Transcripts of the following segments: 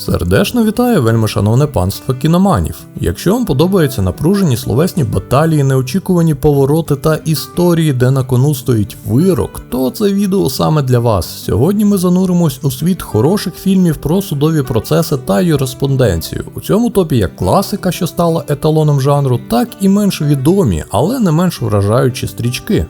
Сердечно вітаю, вельми шановне панство кіноманів. Якщо вам подобаються напружені словесні баталії, неочікувані повороти та історії, де на кону стоїть вирок, то це відео саме для вас. Сьогодні ми зануримось у світ хороших фільмів про судові процеси та юриспонденцію. У цьому топі як класика, що стала еталоном жанру, так і менш відомі, але не менш вражаючі стрічки.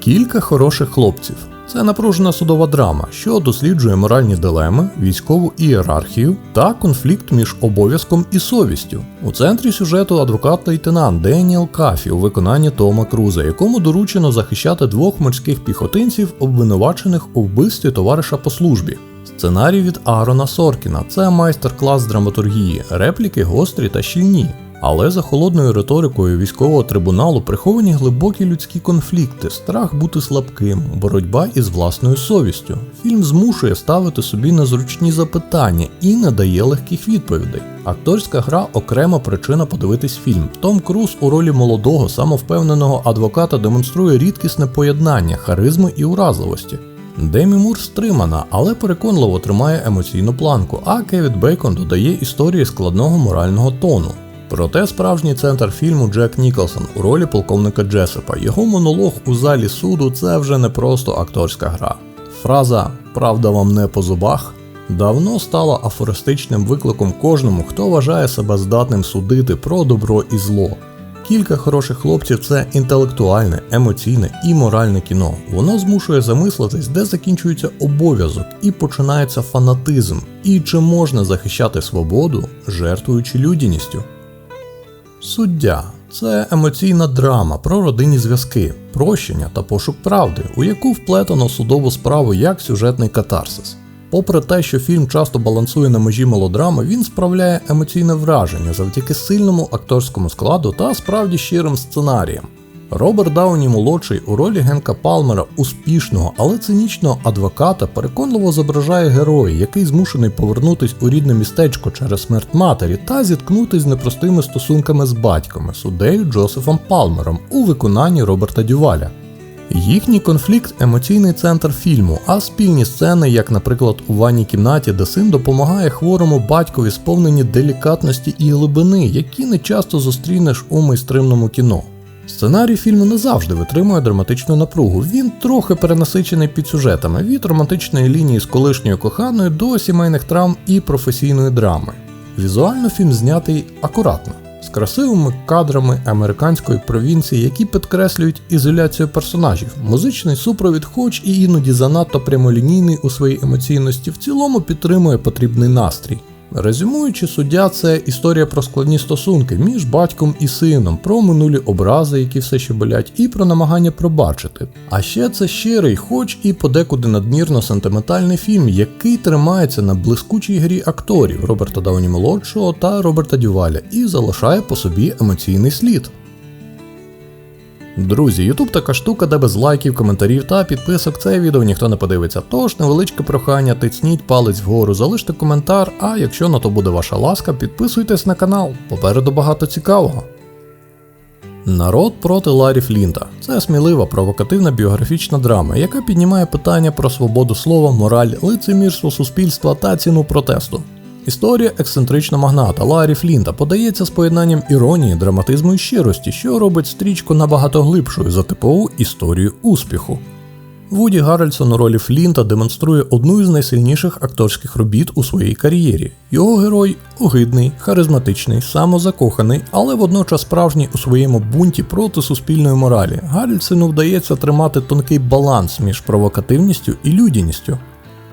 Кілька хороших хлопців. Це напружена судова драма, що досліджує моральні дилеми, військову ієрархію та конфлікт між обов'язком і совістю. У центрі сюжету адвокат-лейтенант Деніел Кафі у виконанні Тома Круза, якому доручено захищати двох морських піхотинців, обвинувачених у вбивстві товариша по службі. Сценарій від Аарона Соркіна це майстер-клас драматургії, репліки гострі та щільні. Але за холодною риторикою військового трибуналу приховані глибокі людські конфлікти, страх бути слабким, боротьба із власною совістю. Фільм змушує ставити собі незручні запитання і не дає легких відповідей. Акторська гра окрема причина подивитись фільм. Том Круз у ролі молодого, самовпевненого адвоката демонструє рідкісне поєднання харизми і уразливості. Демі Мур стримана, але переконливо тримає емоційну планку, а Кевіт Бейкон додає історії складного морального тону. Проте справжній центр фільму Джек Ніколсон у ролі полковника Джесепа. Його монолог у залі суду це вже не просто акторська гра. Фраза Правда вам не по зубах давно стала афористичним викликом кожному, хто вважає себе здатним судити про добро і зло. Кілька хороших хлопців це інтелектуальне, емоційне і моральне кіно. Воно змушує замислитись, де закінчується обов'язок і починається фанатизм, і чи можна захищати свободу, жертвуючи людяністю. Суддя це емоційна драма про родинні зв'язки, прощення та пошук правди, у яку вплетено судову справу як сюжетний катарсис. Попри те, що фільм часто балансує на межі мелодрами, він справляє емоційне враження завдяки сильному акторському складу та справді щирим сценаріям. Роберт Дауні молодший у ролі Генка Палмера успішного, але цинічного адвоката переконливо зображає героя, який змушений повернутись у рідне містечко через смерть матері та зіткнутись з непростими стосунками з батьками, суддею Джозефом Палмером у виконанні Роберта Дюваля. Їхній конфлікт емоційний центр фільму, а спільні сцени, як, наприклад, у ванній кімнаті, де син допомагає хворому батькові сповнені делікатності і глибини, які не часто зустрінеш у майстримному кіно. Сценарій фільму не завжди витримує драматичну напругу. Він трохи перенасичений підсюжетами від романтичної лінії з колишньою коханою до сімейних травм і професійної драми. Візуально фільм знятий акуратно, з красивими кадрами американської провінції, які підкреслюють ізоляцію персонажів. Музичний супровід, хоч і іноді занадто прямолінійний у своїй емоційності, в цілому підтримує потрібний настрій. Резюмуючи, суддя це історія про складні стосунки між батьком і сином, про минулі образи, які все ще болять, і про намагання пробачити. А ще це щирий, хоч і подекуди надмірно сентиментальний фільм, який тримається на блискучій грі акторів Роберта Дауні молодшого та Роберта Дюваля і залишає по собі емоційний слід. Друзі, Ютуб така штука, де без лайків, коментарів та підписок це відео ніхто не подивиться. Тож невеличке прохання, тицніть палець вгору, залиште коментар, а якщо на то буде ваша ласка, підписуйтесь на канал. Попереду багато цікавого. Народ проти Ларі Флінта це смілива провокативна біографічна драма, яка піднімає питання про свободу слова, мораль, лицемірство суспільства та ціну протесту. Історія ексцентричного магната Ларі Флінта подається з поєднанням іронії, драматизму і щирості, що робить стрічку набагато глибшою за типову історію успіху. Вуді Гаррельсон у ролі Флінта демонструє одну із найсильніших акторських робіт у своїй кар'єрі. Його герой огидний, харизматичний, самозакоханий, але водночас справжній у своєму бунті проти суспільної моралі. Гаррельсону вдається тримати тонкий баланс між провокативністю і людяністю.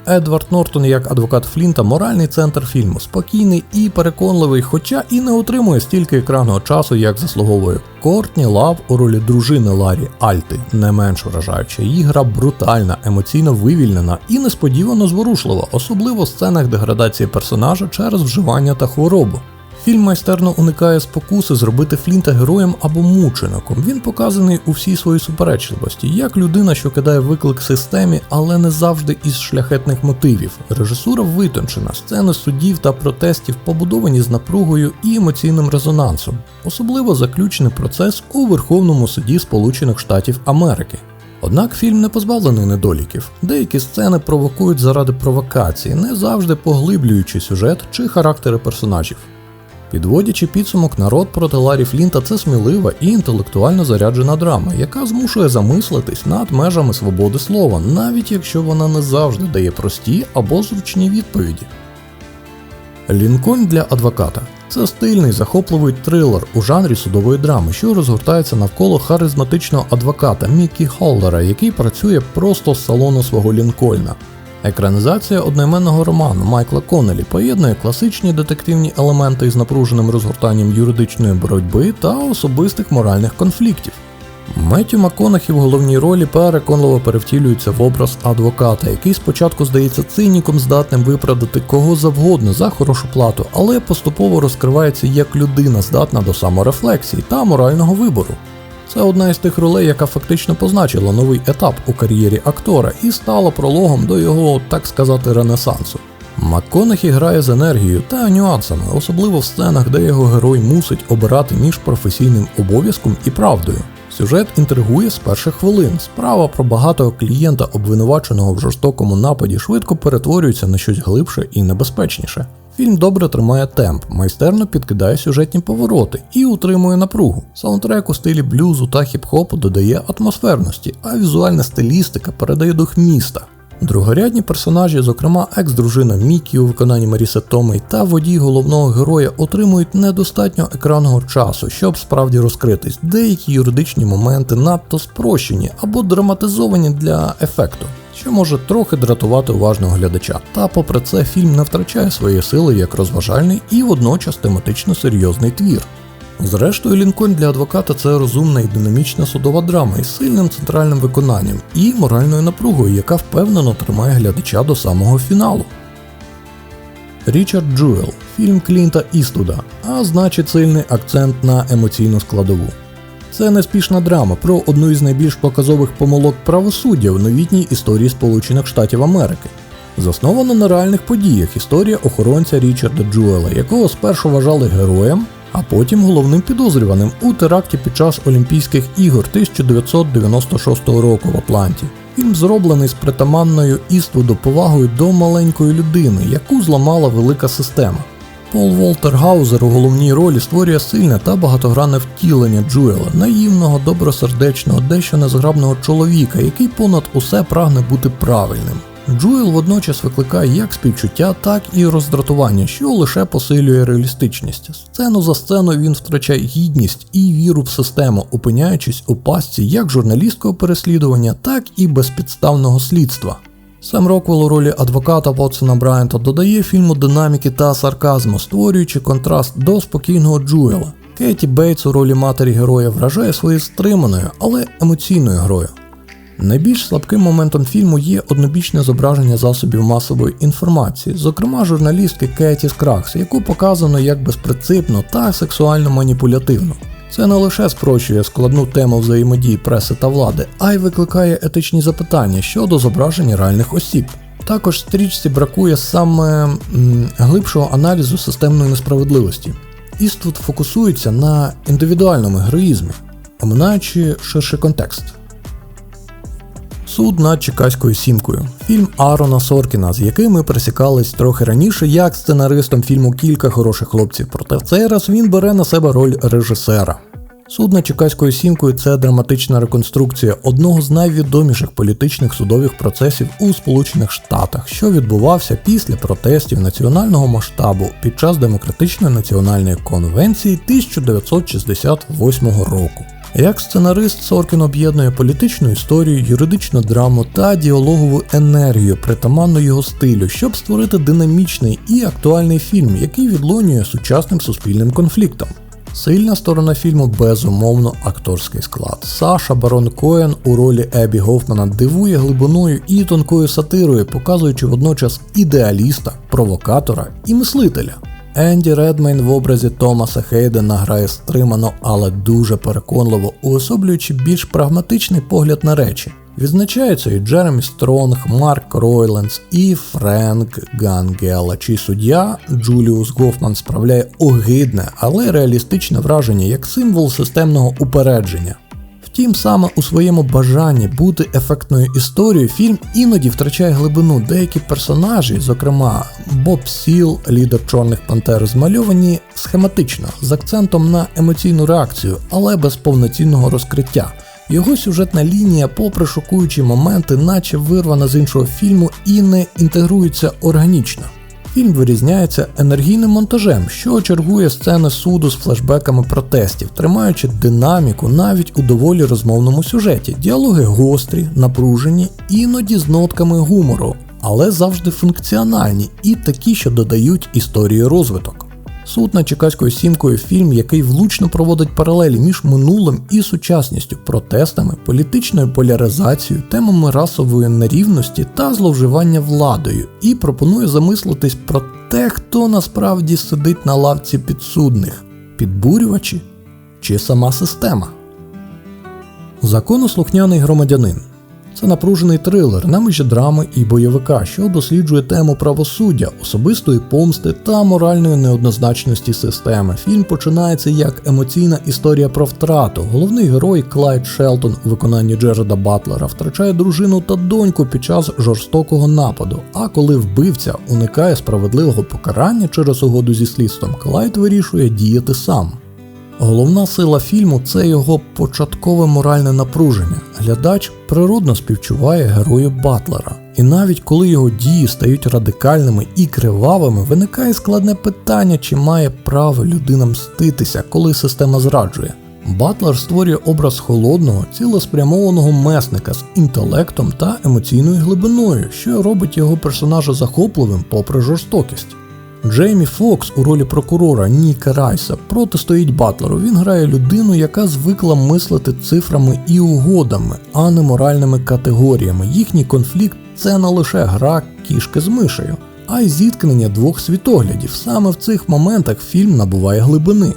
Едвард Нортон як адвокат Флінта моральний центр фільму, спокійний і переконливий, хоча і не отримує стільки екранного часу, як заслуговує. Кортні Лав у ролі дружини Ларі Альти не менш вражаюча. Її гра брутальна, емоційно вивільнена і несподівано зворушлива, особливо в сценах деградації персонажа через вживання та хворобу. Фільм майстерно уникає спокуси зробити Флінта героєм або мучеником. Він показаний у всій своїй суперечливості, як людина, що кидає виклик системі, але не завжди із шляхетних мотивів. Режисура витончена, сцени суддів та протестів побудовані з напругою і емоційним резонансом, особливо заключений процес у Верховному суді Сполучених Штатів Америки. Однак фільм не позбавлений недоліків. Деякі сцени провокують заради провокації, не завжди поглиблюючи сюжет чи характери персонажів. Підводячи підсумок, народ проти Ларі Флінта це смілива і інтелектуально заряджена драма, яка змушує замислитись над межами свободи слова, навіть якщо вона не завжди дає прості або зручні відповіді. Лінкольн для адвоката це стильний захопливий трилер у жанрі судової драми, що розгортається навколо харизматичного адвоката Мікі Холлера, який працює просто з салону свого Лінкольна. Екранізація одноіменного роману Майкла Коннелі поєднує класичні детективні елементи із напруженим розгортанням юридичної боротьби та особистих моральних конфліктів. Меттю МакКонахі в головній ролі переконливо перевтілюється в образ адвоката, який спочатку здається циніком, здатним виправдати кого завгодно за хорошу плату, але поступово розкривається як людина, здатна до саморефлексії та морального вибору. Це одна із тих ролей, яка фактично позначила новий етап у кар'єрі актора і стала прологом до його, так сказати, ренесансу. МакКонахі грає з енергією та нюансами, особливо в сценах, де його герой мусить обирати між професійним обов'язком і правдою. Сюжет інтригує з перших хвилин. Справа про багатого клієнта, обвинуваченого в жорстокому нападі, швидко перетворюється на щось глибше і небезпечніше. Фільм добре тримає темп, майстерно підкидає сюжетні повороти і утримує напругу. Саундтрек у стилі блюзу та хіп-хопу додає атмосферності, а візуальна стилістика передає дух міста. Другорядні персонажі, зокрема екс-дружина Мікі у виконанні Маріси Томей та водій головного героя, отримують недостатньо екранного часу, щоб справді розкритись. Деякі юридичні моменти надто спрощені або драматизовані для ефекту, що може трохи дратувати уважного глядача. Та попри це фільм не втрачає своєї сили як розважальний і водночас тематично серйозний твір. Зрештою, Лінкольн для адвоката це розумна і динамічна судова драма із сильним центральним виконанням і моральною напругою, яка впевнено тримає глядача до самого фіналу. Річард Джуел фільм Клінта Іствуда, а значить сильний акцент на емоційну складову. Це неспішна драма про одну із найбільш показових помилок правосуддя в новітній історії Сполучених Штатів Америки. Заснована на реальних подіях історія охоронця Річарда Джуела, якого спершу вважали героєм, а потім головним підозрюваним у теракті під час Олімпійських ігор 1996 року в Атланті. Фільм зроблений з притаманною Іствуду повагою до маленької людини, яку зламала велика система. Пол Волтер Гаузер у головній ролі створює сильне та багатогранне втілення Джуела, наївного, добросердечного, дещо незграбного чоловіка, який понад усе прагне бути правильним. Джуел водночас викликає як співчуття, так і роздратування, що лише посилює реалістичність. Сцену за сценою він втрачає гідність і віру в систему, опиняючись у пастці як журналістського переслідування, так і безпідставного слідства. Сам Роквелл у ролі адвоката Вотсона Брайанта додає фільму динаміки та сарказму, створюючи контраст до спокійного Джуела. Кеті Бейтс у ролі матері героя вражає своєю стриманою, але емоційною грою. Найбільш слабким моментом фільму є однобічне зображення засобів масової інформації, зокрема журналістки Кеті Скракс, яку показано як безпринципно та сексуально маніпулятивно. Це не лише спрощує складну тему взаємодії преси та влади, а й викликає етичні запитання щодо зображення реальних осіб. Також стрічці бракує саме м, глибшого аналізу системної несправедливості. Іствуд фокусується на індивідуальному героїзмі, оминаючи ширший контекст. Суд над Чекаською сімкою. Фільм Арона Соркіна, з яким ми пересікались трохи раніше, як сценаристом фільму Кілька хороших хлопців. Проте в цей раз він бере на себе роль режисера. Суд над Чекаською сімкою це драматична реконструкція одного з найвідоміших політичних судових процесів у Сполучених Штатах, що відбувався після протестів національного масштабу під час демократичної національної конвенції 1968 року. Як сценарист Соркін об'єднує політичну історію, юридичну драму та діалогову енергію, притаманну його стилю, щоб створити динамічний і актуальний фільм, який відлунює сучасним суспільним конфліктом. Сильна сторона фільму безумовно акторський склад. Саша Барон Коен у ролі Ебі Гофмана дивує глибиною і тонкою сатирою, показуючи водночас ідеаліста, провокатора і мислителя. Енді Редмейн в образі Томаса Хейдена грає стримано, але дуже переконливо, уособлюючи більш прагматичний погляд на речі. Відзначаються і Джеремі Стронг, Марк Ройлендс і Френк Гангела, чий суддя Джуліус Гофман справляє огидне, але реалістичне враження як символ системного упередження. Втім, саме у своєму бажанні бути ефектною історією, фільм іноді втрачає глибину. Деякі персонажі, зокрема Боб Сіл, лідер Чорних Пантер, змальовані схематично з акцентом на емоційну реакцію, але без повноцінного розкриття. Його сюжетна лінія, попри шокуючі моменти, наче вирвана з іншого фільму і не інтегрується органічно. Фільм вирізняється енергійним монтажем, що чергує сцени суду з флешбеками протестів, тримаючи динаміку навіть у доволі розмовному сюжеті. Діалоги гострі, напружені, іноді з нотками гумору, але завжди функціональні і такі, що додають історії розвиток. Суд над Чекаською сімкою фільм, який влучно проводить паралелі між минулим і сучасністю, протестами, політичною поляризацією, темами расової нерівності та зловживання владою, і пропонує замислитись про те, хто насправді сидить на лавці підсудних підбурювачі чи сама система. Законослухняний громадянин це напружений трилер на межі драми і бойовика, що досліджує тему правосуддя, особистої помсти та моральної неоднозначності системи. Фільм починається як емоційна історія про втрату. Головний герой Клайд Шелтон у виконанні Джереда Батлера втрачає дружину та доньку під час жорстокого нападу. А коли вбивця уникає справедливого покарання через угоду зі слідством, Клайд вирішує діяти сам. Головна сила фільму це його початкове моральне напруження. Глядач природно співчуває герою Батлера. І навіть коли його дії стають радикальними і кривавими, виникає складне питання, чи має право людина мститися, коли система зраджує. Батлер створює образ холодного, цілеспрямованого месника з інтелектом та емоційною глибиною, що робить його персонажа захопливим попри жорстокість. Джеймі Фокс у ролі прокурора Ніка Райса протистоїть Батлеру. Він грає людину, яка звикла мислити цифрами і угодами, а не моральними категоріями. Їхній конфлікт це не лише гра кішки з мишею, а й зіткнення двох світоглядів. Саме в цих моментах фільм набуває глибини.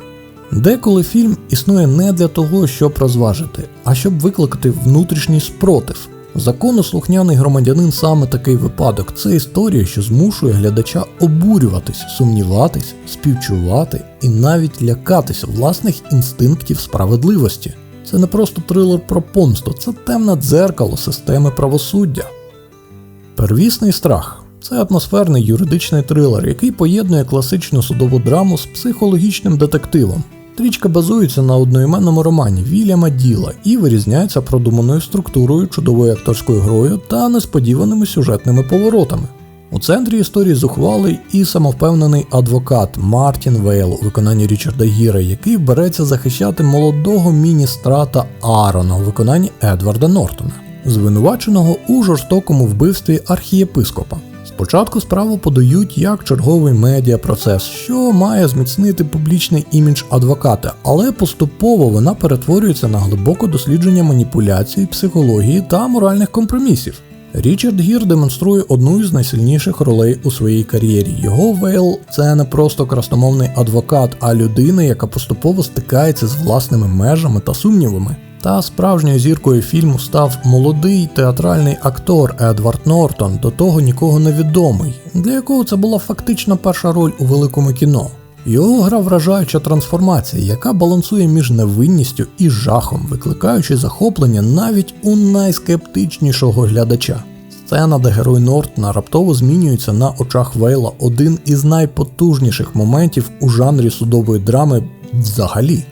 Деколи фільм існує не для того, щоб розважити, а щоб викликати внутрішній спротив. Законослухняний громадянин саме такий випадок. Це історія, що змушує глядача обурюватись, сумніватись, співчувати і навіть лякатися власних інстинктів справедливості. Це не просто трилер про помсту, це темне дзеркало системи правосуддя. Первісний страх це атмосферний юридичний трилер, який поєднує класичну судову драму з психологічним детективом. Стрічка базується на одноіменному романі Вільяма Діла і вирізняється продуманою структурою, чудовою акторською грою та несподіваними сюжетними поворотами. У центрі історії зухвалий і самовпевнений адвокат Мартін Вейл у виконанні Річарда Гіра, який береться захищати молодого міністрата Аарона у виконанні Едварда Нортона, звинуваченого у жорстокому вбивстві архієпископа. Спочатку справу подають як черговий медіапроцес, що має зміцнити публічний імідж адвоката, але поступово вона перетворюється на глибоке дослідження маніпуляцій, психології та моральних компромісів. Річард Гір демонструє одну із найсильніших ролей у своїй кар'єрі. Його Вейл це не просто красномовний адвокат, а людина, яка поступово стикається з власними межами та сумнівами. Та справжньою зіркою фільму став молодий театральний актор Едвард Нортон, до того нікого не відомий, для якого це була фактично перша роль у великому кіно. Його гра вражаюча трансформація, яка балансує між невинністю і жахом, викликаючи захоплення навіть у найскептичнішого глядача. Сцена, де герой Нортона раптово змінюється на очах Вейла один із найпотужніших моментів у жанрі судової драми взагалі.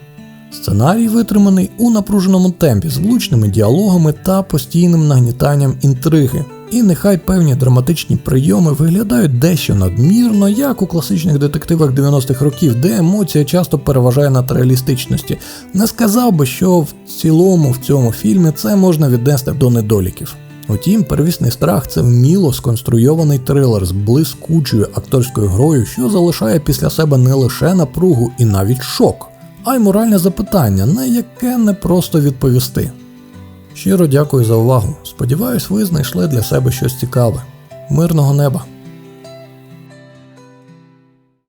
Сценарій витриманий у напруженому темпі з влучними діалогами та постійним нагнітанням інтриги. І нехай певні драматичні прийоми виглядають дещо надмірно, як у класичних детективах 90-х років, де емоція часто переважає над реалістичності. Не сказав би, що в цілому в цьому фільмі це можна віднести до недоліків. Утім, первісний страх це вміло сконструйований трилер з блискучою акторською грою, що залишає після себе не лише напругу і навіть шок а й моральне запитання, на яке не просто відповісти. Щиро дякую за увагу. Сподіваюсь, ви знайшли для себе щось цікаве. Мирного неба!